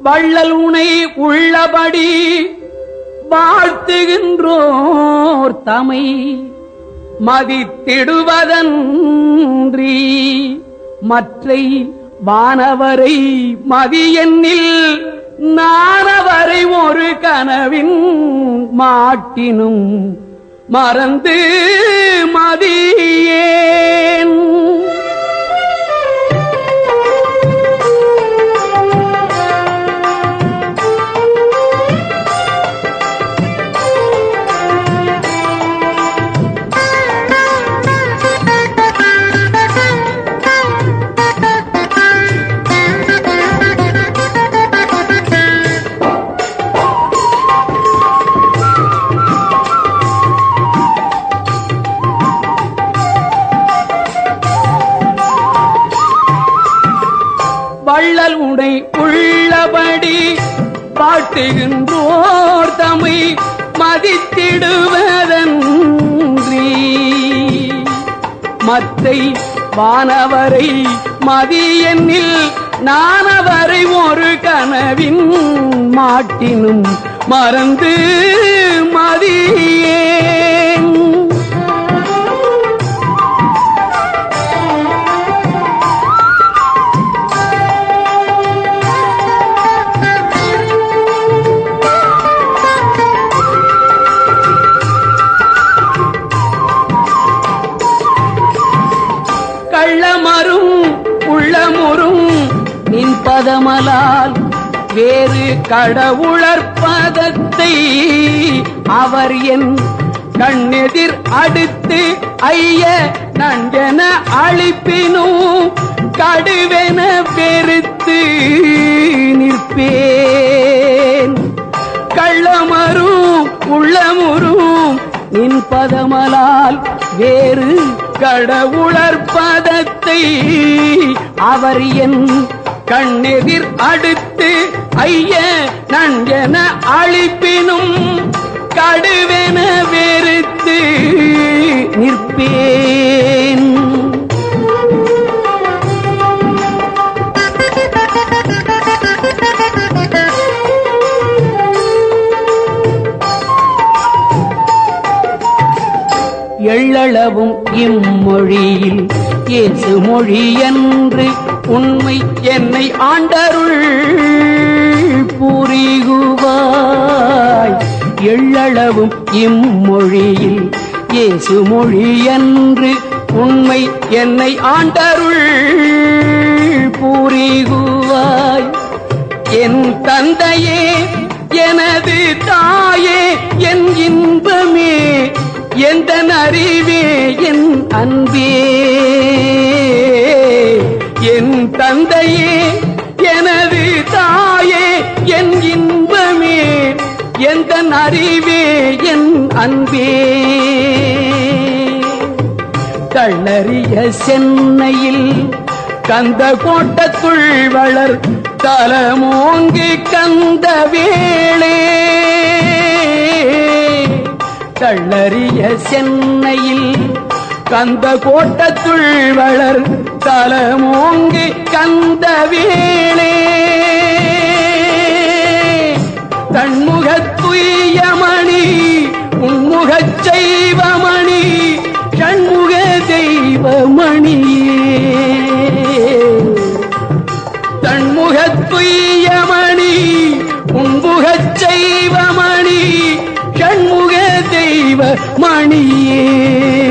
வள்ளல் உனை உள்ளபடி வாழ்த்துகின்றோர் தமை. மதித்திடுவதன்றி மற்றை வானவரை மதியெண்ணில் நானவரை ஒரு கனவின் மாட்டினும் மறந்து மதியேன். வள்ளல் உடை உள்ளபடி பாட்டுகின்றோர் தமை மதித்திடுவதன்றி. மத்தை வானவரை மதியெண்ணில் நானவரை ஒரு கனவின் மாட்டினும் மறந்து மதியே. பதமலால் வேறு கடவுளற்பதத்தை அவர் என் கண்ணெதிர் அடுத்து ஐய நண்டென அழிப்பினும் கடுவென பெருத்து நிற்பேன். கள்ளமரும் உள்ளமுறும் நின் பதமலால் வேறு கடவுளற்பதத்தை அவர் என் கண்ணெதிர் அடுத்து ஐய நஞ்சன அழிப்பினும் கடுவென வெறுத்து நிற்பேன். எள்ளளவும் இம்மொழியில் இயேசு மொழி என்று உண்மை என்னை ஆண்டருள் புரிகுவாய். எள்ளளவும் இம்மொழியில் இயேசு மொழி என்று உண்மை என்னை ஆண்டருள் புரிகுவாய். என் தந்தையே எனது தாயே என் இன்பமே எந்த அறிவே என் அன்பே. தந்தையே எனது தாயே என் இன்பமே எந்த அறிவே என் அன்பே. தள்ளறிய சென்னையில் கந்த கோட்டத்துள் வளர் தலமோங்கி கந்த வேளே. கள்ளறிய சென்னையில் கந்த கோட்டத்துள் வளர் தலமோங்கி கந்த வேளே தன்முகத்துயமணி உன்முகச் செய்வமணி ஷண்முக தெய்வமணியே. தன்முகத்துயமணி உன்புகச் செய்வமணி ஷண்முக தெய்வ மணியே